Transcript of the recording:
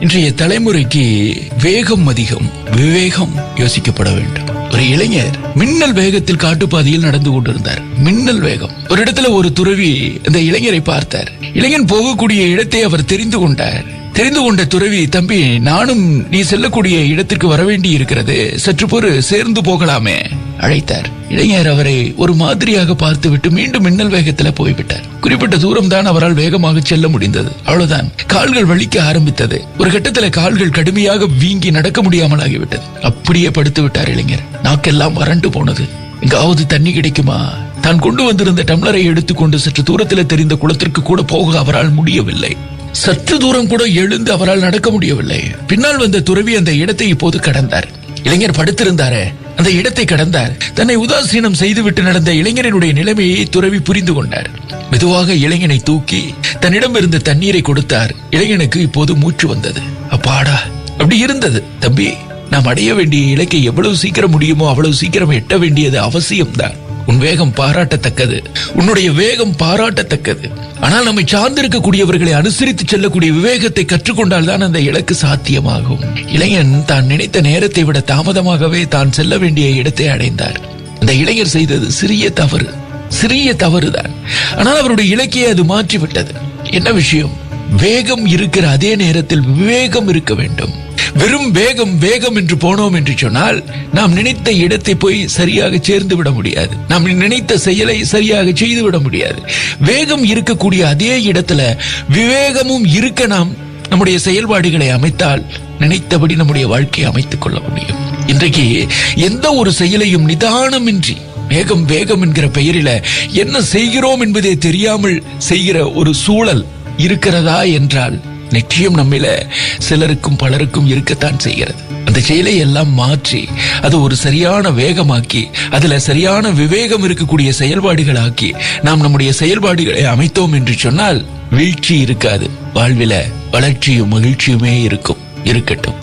இன்றைய தலைமுறைக்கு வேகம் அதிகம் விவேகம் யோசிக்கப்பட வேண்டும். ஒரு இளைஞர் மின்னல் வேகத்தில் காட்டுப்பாதையில் நடந்து கொண்டிருந்தார். மின்னல் வேகம். ஒரு இடத்துல ஒரு துறவி அந்த இளைஞரை பார்த்தார். இளைஞன் போகக்கூடிய இடத்தை அவர் தெரிந்து கொண்டார். தெரிந்து கொண்ட துறவி தம்பி நானும் நீ செல்லக்கூடிய இடத்திற்கு வர வேண்டி இருக்கிறது சற்று பொறு சேர்ந்து போகலாமே. அழைத்தார். இளைஞர் அவரை ஒரு மாதிரியாக பார்த்துவிட்டு மீண்டும் மின்னல் வேகத்துல போய்விட்டார். குறிப்பிட்ட தூரம் தான் அவரால் வேகமாக செல்ல முடிந்தது. அவ்வளவுதான். கால்கள் வலிக்க ஆரம்பித்தது. ஒரு கட்டத்துல கால்கள் கடுமையாக வீங்கி நடக்க முடியாமல் ஆகிவிட்டது. அப்படியே படுத்து விட்டார் இளைஞர். நாக்கெல்லாம் வறண்டு போனது. எங்காவது தண்ணி கிடைக்குமா? தான் கொண்டு வந்திருந்த டம்ளரை எடுத்துக்கொண்டு சற்று தூரத்தில் தெரிந்த குளத்திற்கு கூட போக அவரால் முடியவில்லை. சற்று தூரம் கூட எழுந்து அவரால் நடக்க முடியவில்லை. பின்னால் வந்த துறவி அந்த இடத்தை இப்போது கடந்தார். இளைஞர் படுத்திருந்தாரே. அந்த இடத்தை கடந்தார். தன்னை உதாசீனம் செய்துவிட்டு நடந்த இளைஞனுடைய நிலைமையை துறவி புரிந்து கொண்டார். மெதுவாக இளைஞனை தூக்கி தன்னிடம் இருந்த தண்ணீரை கொடுத்தார். இளைஞனுக்கு இப்போது மூச்சு வந்தது. அப்பாடா அப்படி இருந்தது. தம்பி நாம் அடைய வேண்டிய இலக்கை எவ்வளவு சீக்கிரம் முடியுமோ அவ்வளவு சீக்கிரம் எட்ட வேண்டியது அவசியம்தான். உன் வேகம் பாராட்டத்தக்கது. உன்னுடைய வேகம் பாராட்டத்தக்கது. ஆனால் நம்மை சார்ந்திருக்கக்கூடியவர்களை அனுசரித்து செல்லக்கூடிய விவேகத்தை கற்றுக்கொண்டால் தான் அந்த இலக்கு சாத்தியமாகும். இளைஞன் தான் நினைத்த நேரத்தை விட தாமதமாகவே தான் செல்ல வேண்டிய இடத்தை அடைந்தார். அந்த இளைஞர் செய்தது சிறிய தவறு. சிறிய தவறுதான். ஆனால் அவருடைய இலக்கையை அது மாற்றிவிட்டது. என்ன விஷயம்? வேகம் இருக்கிற அதே நேரத்தில் விவேகம் இருக்க வேண்டும். வெறும் வேகம் வேகம் என்று போனோம் என்று சொன்னால் நாம் நினைத்த இடத்தை போய் சரியாக சேர்ந்து விட முடியாது. நாம் நினைத்த செயலை சரியாக செய்து விட முடியாது. வேகம் இருக்கக்கூடிய அதே இடத்துல விவேகமும் இருக்க நாம் நம்முடைய செயல்பாடுகளை அமைத்தால் நினைத்தபடி நம்முடைய வாழ்க்கையை அமைத்துக் கொள்ள முடியும். இன்றைக்கு எந்த ஒரு செயலையும் நிதானமின்றி வேகம் வேகம் என்கிற பெயரில என்ன செய்கிறோம் என்பதே தெரியாமல் செய்கிற ஒரு சூழல் இருக்கிறதா என்றால் நிச்சயம் நம்மில சிலருக்கும் பலருக்கும் இருக்கத்தான் செய்கிறது. அந்த செயலை எல்லாம் மாற்றி அது ஒரு சரியான வேகமாக்கி அதுல சரியான விவேகம் இருக்கக்கூடிய செயல்பாடுகளாக்கி நாம் நம்முடைய செயல்பாடுகளை அமைத்தோம் என்று சொன்னால் வீழ்ச்சி இருக்காது. வாழ்வில வளர்ச்சியும் மகிழ்ச்சியுமே இருக்கும். இருக்கட்டும்.